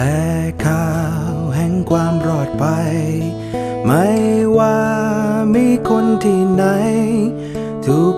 และข่าวแห่งความรอดไป ไม่ว่ามีคนที่ไหน ทุก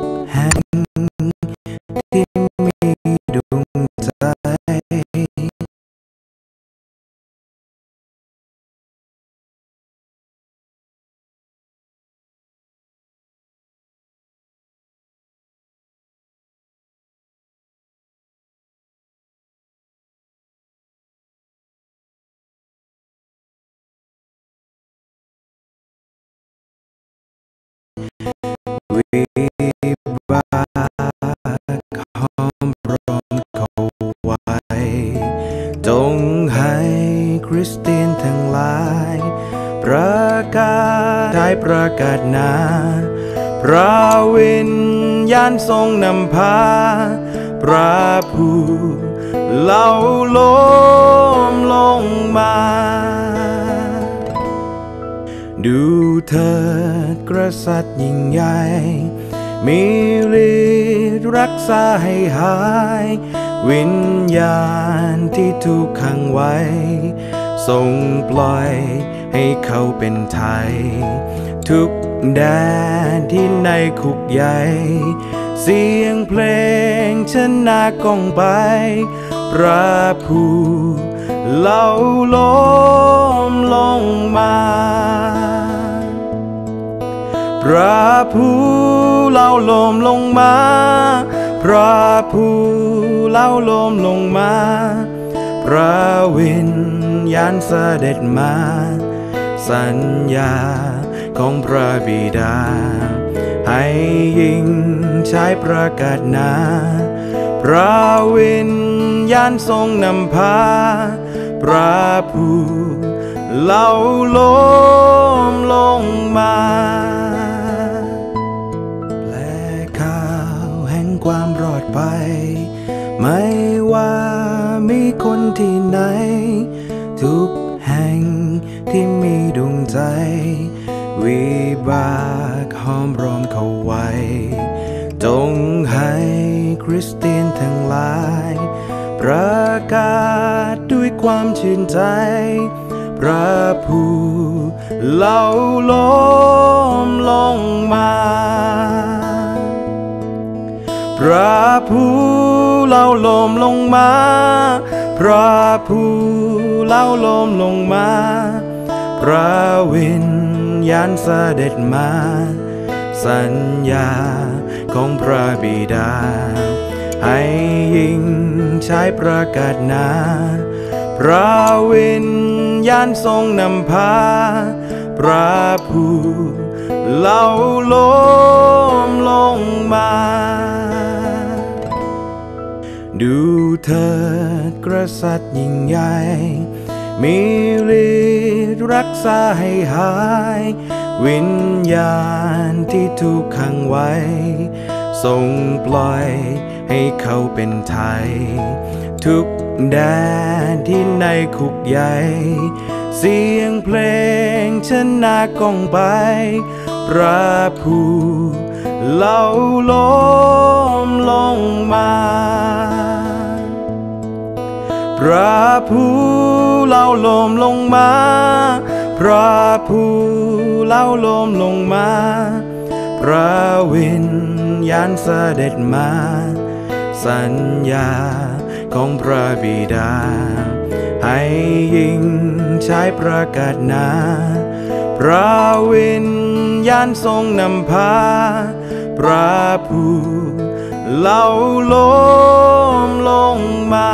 ประกาศนา พระวิญญาณทรงนำพา พระผู้เล่าโลมลงมา ดูเถิดกษัตริย์ยิ่งใหญ่ มีฤทธิ์รักษาให้หาย วิญญาณที่ถูกขังไว้ ทรงปล่อยให้เขาเป็นไทย ทุกแดนที่ในคุกใหญ่ เสียงเพลงชนะกองไป พระผู้เล่าโลมลงมา พระผู้เล่าลมลงมา พระผู้เล่าลมลงมา พระวิญญาณเสด็จมา สัญญาของพระบิดา ให้ยิ่งใช้ประกาศนา พระวิญญาณทรงนำพา พระผู้เล่าโลมลงมาแปลข่าวแห่งความรอดไป ไม่ว่ามีคนที่ไหน ทุกแห่งที่มีดวงใจ วิบากหอมรอมเข้าไว้ จงให้คริสเตียนทั้งหลาย ประกาศด้วยความชื่นใจ พระผู้เล่าโลมลงมา พระผู้ เล่าลมลงมา พระผู้เล่าลมลงมา พระวิญญาณเสด็จมา สัญญาของพระบิดา ให้ยิ่งใช้ประกาศนา พระวิญญาณทรงนำพา พระผู้เล่าลมลง เถิดกษัตริย์ยิ่งใหญ่ มีฤทธิ์รักษาให้หาย วิญญาณที่ถูกขังไว้ ทรงปล่อยให้เขาเป็นไทย ทุกแดนที่ในคุกใหญ่ เสียงเพลงชนะกองไป พระผู้เล่าลมลงมา พระผู้เล่าลมลงมา พระผู้เล่าลมลงมา พระวิญญาณเสด็จมา สัญญาของพระบิดา ให้ยิ่งใช้ประกาศนา พระวิญญาณทรงนำพา พระผู้เล่าลมลงมา